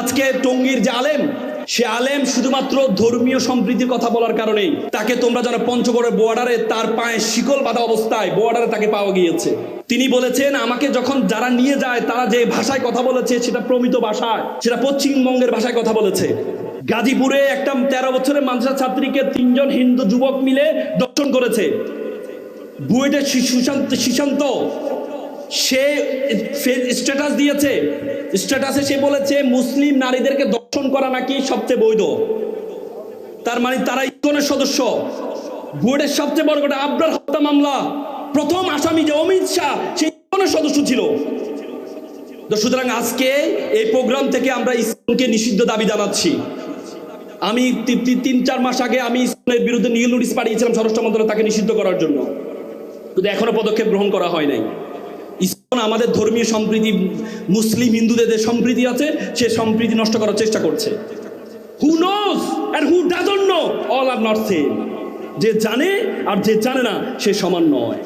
আজকে টঙ্গীর যে আলেম, সে আলেম শুধুমাত্র ধর্মীয় সম্প্রীতির কথা বলার কারণেই তাকে তোমরা যারা পঞ্চগড়ের বর্ডারে তার পায়ে শিকল বাঁধা অবস্থায় বর্ডারে তাকে পাওয়া গিয়েছে। তিনি বলেছেন, আমাকে যখন যারা নিয়ে যায়, তারা যে ভাষায় কথা বলেছে, সেটা প্রমিত ভাষায়, সেটা পশ্চিমবঙ্গের ভাষায় কথা বলেছে। গাজীপুরে একটা তেরো বছরের মাদ্রাসা ছাত্রীকে তিনজন হিন্দু যুবক মিলে দর্শন করেছে। বুয়েটের সুশান্ত সে স্ট্যাটাস দিয়েছে। স্ট্যাটাসে সে বলেছে, মুসলিম নারীদেরকে দর্শন করা নাকি সবচেয়ে বৈধ? তার মানে তারা ইকনের সদস্য। বুয়েটের সবচেয়ে বড় কথা আবরার হত্যা মামলা। প্রথম আসামি যে অমিত শাহ সে ইকনের সদস্য ছিল। সুতরাং আজকে এই প্রোগ্রাম থেকে আমরা ইসলামকে নিষিদ্ধ দাবি জানাচ্ছি। আমি তিন, চার মাস আগে আমি ইসলামের বিরুদ্ধে নীল নোটিশ পাঠিয়েছিলাম স্বরাষ্ট্র মন্ত্রণালয় তাকে নিষিদ্ধ করার জন্য। কিন্তু এখনও পদক্ষেপ গ্রহণ করা হয় নাই। ইসলাম আমাদের ধর্মীয় সম্প্রীতি, মুসলিম হিন্দুদের যে সম্প্রীতি আছে, সে সম্প্রীতি নষ্ট করার চেষ্টা করছে। Who knows and who know all are not same যে জানে আর যে জানে না, সে সমান নয়।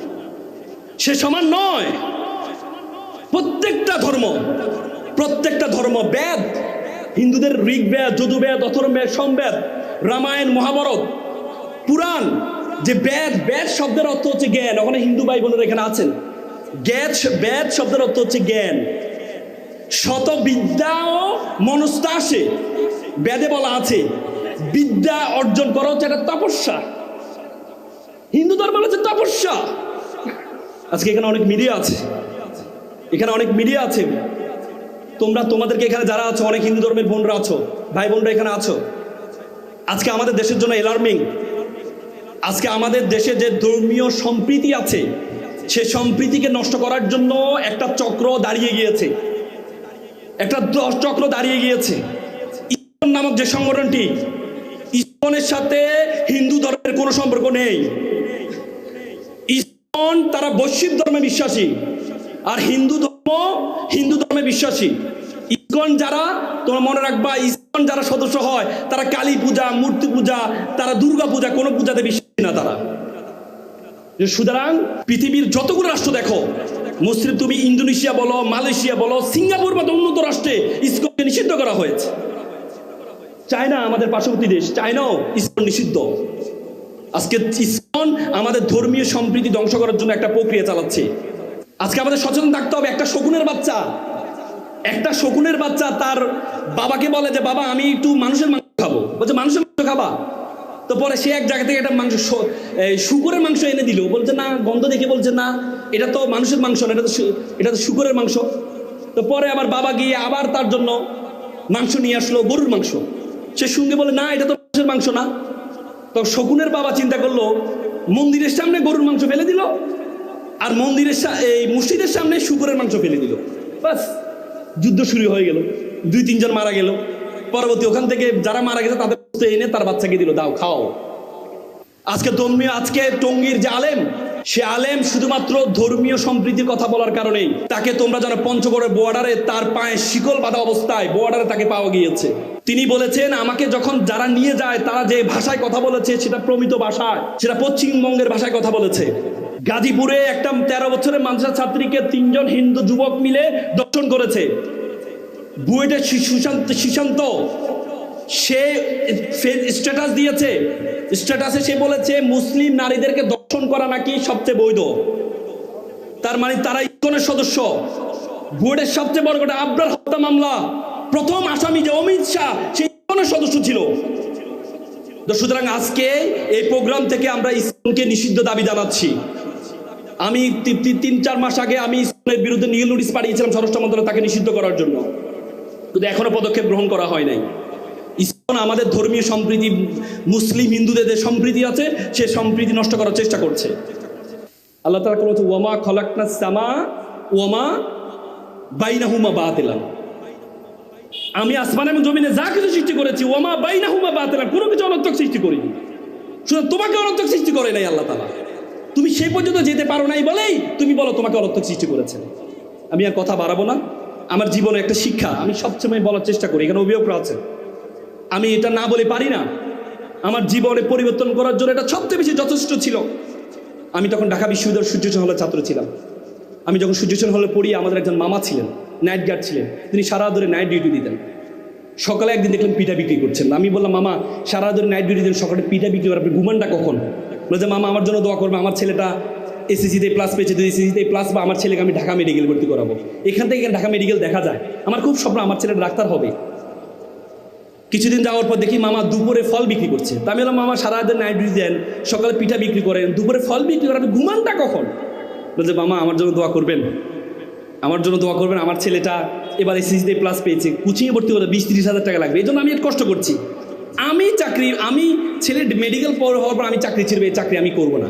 সে সমান নয়। প্রত্যেকটা ধর্ম প্রত্যেকটা ধর্ম বেদ, হিন্দুদের ঋগ্বেদ, যদুবেদ অথর্বেদ সমবেদ, রামায়ণ, মহাভারত, পুরাণ, যে বেদ বেদ শব্দের অর্থ হচ্ছে জ্ঞান। ওখানে হিন্দু ভাই বোনেরা এখানে আছেন। জ্ঞান বেদ শব্দের অর্থ হচ্ছে জ্ঞান। শত বিদ্যা ও মনস্তা আসে বেদে বলা আছে, বিদ্যা অর্জন করা হচ্ছে একটা তপস্যা। হিন্দু ধর্ম হচ্ছে তপস্যা। আজকে এখানে অনেক মিডিয়া আছে। এখানে অনেক মিডিয়া আছে। তোমরা, তোমাদেরকে এখানে যারা আছো, অনেক হিন্দু ধর্মের বোনরা আছো ভাই বোনরা এখানে আছো। আজকে আমাদের দেশের জন্য এলার্মিং আজকে আমাদের দেশে যে ধর্মীয় সম্প্রীতি আছে সে সম্প্রীতিকে নষ্ট করার জন্য একটা চক্র দাঁড়িয়ে গিয়েছে। একটা দ- চক্র দাঁড়িয়ে গিয়েছে। ইসকন নামক যে সংগঠনটি ইসকনের সাথে হিন্দু ধর্মের কোনো সম্পর্ক নেই। ইসকন তারা বৈশ্বিক ধর্মে বিশ্বাসী, আর হিন্দু ধর্ম হিন্দু ধর্মে বিশ্বাসী। ইসকন যারা, তোমরা মনে রাখবা ইসকন যারা সদস্য হয়, তারা কালী পূজা, মূর্তি পূজা, তারা দুর্গা পূজা, কোনো পূজাতে বিশ্বাসী না তারা। সুতরাং পৃথিবীর যতগুলো রাষ্ট্র দেখো, মুসলিম তুমি ইন্দোনেশিয়া বলো, মালয়েশিয়া বলো, সিঙ্গাপুর মতো উন্নত রাষ্ট্রে ইসকনকে নিষিদ্ধ করা হয়েছে। চায়না আমাদের পার্শ্ববর্তী দেশ, চায়নাও ইসকন নিষিদ্ধ। আজকে ইসকন আমাদের ধর্মীয় সম্প্রীতি ধ্বংস করার জন্য একটা প্রক্রিয়া চালাচ্ছে। আজকে আমাদের সচেতন থাকতে হবে, একটা শকুনের বাচ্চা। একটা শকুনের বাচ্চা তার বাবাকে বলে যে, বাবা, আমি একটু মানুষের মাংস খাব। বলছে, মানুষের মাংস খাবা? তো পরে সে এক জায়গা থেকে একটা মাংস শুকরের মাংস এনে দিল। বলছে, না, গন্ধ দেখে বলছে, না, এটা তো মানুষের মাংস না, এটা তো এটা তো শুকরের মাংস। তো পরে আবার বাবা গিয়ে আবার তার জন্য মাংস নিয়ে আসলো, গরুর মাংস। সে সঙ্গে বলে, না, এটা তো মানুষের মাংস না। তো শকুনের বাবা চিন্তা করল, মন্দিরের সামনে গরুর মাংস ফেলে দিল, আর মন্দিরের এই মসজিদের সামনে শুকুরের মাংস ফেলে দিল। বাস, যুদ্ধ শুরু হয়ে গেল। দুই, তিনজন মারা গেল। পরবর্তী ওখান থেকে যারা মারা গেছে তাদের এনে তার বাচ্চাকে দিল, দাও, খাও। আজকে ধর্মীয়, আজকে টঙ্গীর যে আলেম, সে আলেম শুধুমাত্র ধর্মীয় সম্প্রীতির কথা বলার কারণেই তাকে তোমরা যারা পঞ্চগড়ের বর্ডারে তার পায়ে শিকল বাঁধা অবস্থায় বর্ডারে তাকে পাওয়া গিয়েছে। তিনি বলেছেন, আমাকে যখন যারা নিয়ে যায়, তারা যে ভাষায় কথা বলেছে, সেটা প্রমিত ভাষায়, সেটা পশ্চিমবঙ্গের ভাষায় কথা বলেছে। গাজীপুরে একটা তেরো বছরের মাদ্রাসা ছাত্রীকে তিনজন হিন্দু যুবক মিলে দর্শন করেছে। বুয়েটের সুশান্ত সুশান্ত, সে স্ট্যাটাস দিয়েছে। স্ট্যাটাসে সে বলেছে, মুসলিম নারীদেরকে দর্শন করা নাকি সবচেয়ে বৈধ? তার মানে তারা ইকনের সদস্য। বুয়েটের সবচেয়ে বড় কথা আবরার হত্যা মামলা। প্রথম আসামি যে অমিত শাহ, সে ইকনের সদস্য ছিল। তো সুতরাং আজকে এই প্রোগ্রাম থেকে আমরা ইসলামকে নিষিদ্ধ দাবি জানাচ্ছি। আমি তিন চার মাস আগে আমি ইসলামের বিরুদ্ধে নীল নোটিশ পাঠিয়েছিলাম স্বরাষ্ট্র মন্ত্রণালয় তাকে নিষিদ্ধ করার জন্য। কিন্তু এখনও পদক্ষেপ গ্রহণ করা হয় নাই। ইসলাম আমাদের ধর্মীয় সম্প্রীতি, মুসলিম হিন্দুদের যে সম্প্রীতি আছে, সে সম্প্রীতি নষ্ট করার চেষ্টা করছে। আল্লাহ তালা কোনো ওয়ামা খলাকনা সামা, ওয়ামা বাইনাহুমা বাতিলাম আমি আসমান এবং জমিনে যা কিছু সৃষ্টি করেছি, ওয়ামা বাইনাহুমা বাতিলাম কোনো কিছু অনর্থক সৃষ্টি করিনি। শুধু তোমাকে অনর্থক সৃষ্টি করে নাই আল্লাহ তালা তুমি সেই পর্যন্ত যেতে পারো নাই বলেই তুমি বলো তোমাকে অনর্থক সৃষ্টি করেছেন আমি আর কথা বাড়াবো না। আমার জীবনে একটা শিক্ষা, আমি সবসময় বলার চেষ্টা করি, এখানে অভিযোগরা আছে। আমি এটা না বলে পারি না। আমার জীবনে পরিবর্তন করার জন্য এটা সবচেয়ে বেশি যথেষ্ট ছিল। আমি তখন ঢাকা বিশ্ববিদ্যালয়ের সূর্যচন হলের ছাত্র ছিলাম। আমি যখন সূর্যচন হলে পড়ি, আমাদের একজন মামা ছিলেন, নাইট গার্ড ছিলেন। তিনি সারা ধরে নাইট ডিউটি দিতেন। সকালে একদিন দেখলাম পিঠা বিক্রি করছেন। আমি বললাম, মামা, সারা দিন নাইট ডিউটি দিন, সকালে পিঠা বিক্রি করে আপনি ঘুমানটা কখন? বলছে মামা, আমার জন্য দোয়া করবে, আমার ছেলেটা এসএসসিতে প্লাস পেয়েছে যদি এসএসসিতে প্লাস বা আমার ছেলেকে আমি ঢাকা মেডিকেল ভর্তি করাবো। এখান থেকে ঢাকা মেডিকেল দেখা যায়। আমার খুব স্বপ্ন, আমার ছেলেটা ডাক্তার হবে। কিছুদিন যাওয়ার পর দেখি মামা দুপুরে ফল বিক্রি করছে। তা আমি মামা সারাদিন নাইট ডিউটি দেন, সকালে পিঠা বিক্রি করেন, দুপুরে ফল বিক্রি করেন আপনি ঘুমানটা কখন? বলছে, মামা, আমার জন্য দোয়া করবেন। আমার জন্য দোয়া করবেন, আমার ছেলেটা এবার এসএসসিতে প্লাস পেয়েছে। কুচিয়ে ভর্তি হলে বিশ তিরিশ হাজার টাকা লাগবে। এই জন্য আমি একটু কষ্ট করছি। আমি চাকরি, আমি ছেলে মেডিকেল পর হওয়ার পর আমি চাকরি ছেড়ে, এই চাকরি আমি করব না।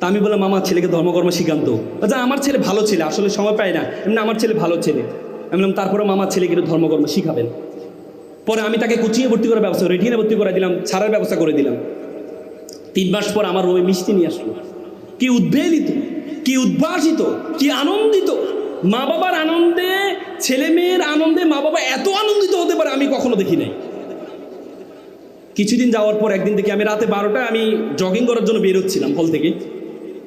তা আমি বললাম, আমার ছেলেকে ধর্মকর্ম শিখান্ত আচ্ছা আমার ছেলে ভালো ছেলে, আসলে সময় পায় না। এমনি আমার ছেলে ভালো ছেলে। আমি বললাম তারপরে মামার ছেলেকে ধর্মকর্ম শিখাবেন। পরে আমি তাকে কুচিয়ে ভর্তি করার ব্যবস্থা রেটিনে ভর্তি করে দিলাম, ছাড়ার ব্যবস্থা করে দিলাম। তিন মাস পর আমার ওই মিষ্টি নিয়ে আসলো। কি উদ্বেলিত, কি উদ্ভাসিত, কি আনন্দিত। মা বাবার আনন্দে ছেলে মেয়ের আনন্দে মা বাবা এত আনন্দিত হতে পারে আমি কখনো দেখি নাই। কিছুদিন যাওয়ার পর একদিন থেকে আমি রাতে বারোটায় আমি জগিং করার জন্য বেরোচ্ছিলাম হল থেকে।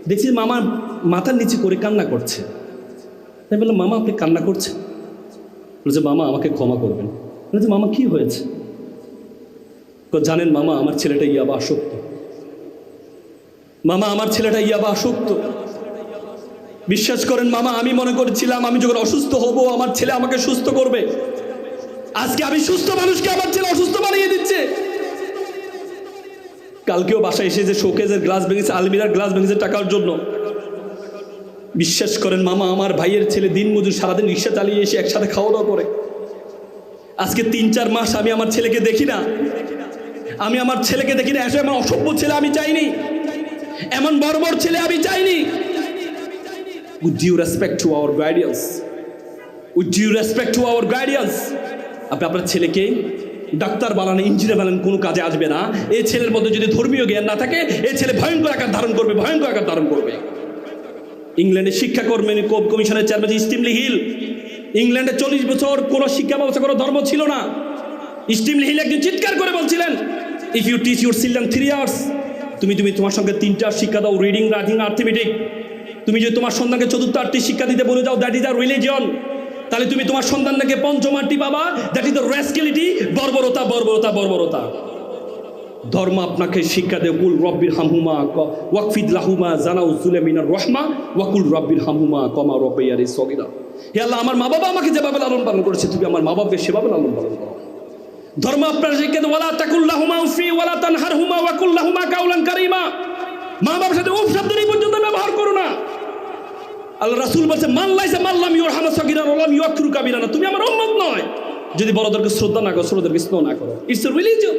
দেখছি মামা মাথার নিচে করে কান্না করছে। আমি বললাম, মামা, আপনি কান্না করছেন? বলছে, মামা, আমাকে ক্ষমা করবেন। বলছে মামা, কি হয়েছে? জানেন মামা, আমার ছেলেটা ইয়াবা আসক্ত। মামা, আমার ছেলেটা ইয়াবা আসক্ত। বিশ্বাস করেন মামা, আমি মনে করেছিলাম আমি যখন অসুস্থ হব, আমার ছেলে আমাকে সুস্থ করবে। আজকে আমি সুস্থ মানুষকে আমার ছেলে অসুস্থ বানিয়ে দিচ্ছে। কালকেও বাসায় এসে যে শোকেজের গ্লাস ভেঙেছে, আলমিরার গ্লাস ভেঙেছে টাকার জন্য। বিশ্বাস করেন মামা, আমার ভাইয়ের ছেলে দিন মজুর সারাদিন রিক্সা চালিয়ে এসে একসাথে খাওয়া দাওয়া করে। আজকে তিন চার মাস আমি আমার ছেলেকে দেখি না। আমি আমার ছেলেকে দেখি না, এসে আমার অসভ্য ছেলে আমি চাইনি। এমন বর্বর ছেলে আমি চাইনি। With due respect to our guardians with due respect to our guardians আপনি আপনার ছেলেকে ডাক্তার বানান, ইঞ্জিনিয়ার বানান, কোনো কাজে আসবে না। এই ছেলের মধ্যে যদি ধর্মীয় জ্ঞান না থাকে এই ছেলে ভয়ঙ্কর আকার ধারণ করবে, ভয়ঙ্কর আকার ধারণ করবে। ইংল্যান্ডের শিক্ষা কর্মী কমিশনের চেয়ারম্যান স্টিমলি হিল। ইংল্যান্ডে চল্লিশ বছর কোনো শিক্ষা ব্যবস্থা, কোনো ধর্ম ছিল না। স্টিমলি হিল একদিন চিৎকার করে বলছিলেন if you teach your children three years তুমি তুমি তোমার সঙ্গে তিনটা শিক্ষা দাও রিডিং রাইটিং আর্থমেটিক তুমি যদি তোমার সন্তানকে চতুর্থ আটটি শিক্ষা দিতে বলে যাও দ্যাট ইজ আর রিলিজিয়ন তাহলে তুমি তোমার সন্তানকে পঞ্চম আটটি পাবা। দ্যাট ইজ দ্য রেসকিলিটি বর্বরতা বর্বরতা বর্বরতা। ধর্ম আপনাকে শিক্ষা দেয়, কুল রব্বির হামহুমা ওয়াকফিদ লাহুমা জানাউ সুলেমিনার রহমা, ওয়াকুল রব্বির হামহুমা কমা রব্বাইয়ারি সগিরা। হে আল্লাহ, আমার মা বাবা আমাকে যেভাবে লালন পালন করেছে, তুমি আমার মা বাবাকে সেভাবে লালন পালন করো। ধর্ম আপনার শিক্ষা দেয়, ওয়ালা তাকুল্লাহুমা উফি, ওয়ালা তানহারহুমা ওয়াকুল্লাহুমা কাউলান কারিমা। মা বাবার সাথে উফ শব্দ পর্যন্ত ব্যবহার করো না। আল্লাহ রাসুল বলছে মাল্লাইছে মাল্লাম ইউর হামা সগিরা ওলাম ইউয়াকরু কাবিরানা। তুমি আমার উম্মত নয়। যদি বড়দেরকে শ্রদ্ধা না করো, ছোটদেরকে স্নেহ না করো। It's religion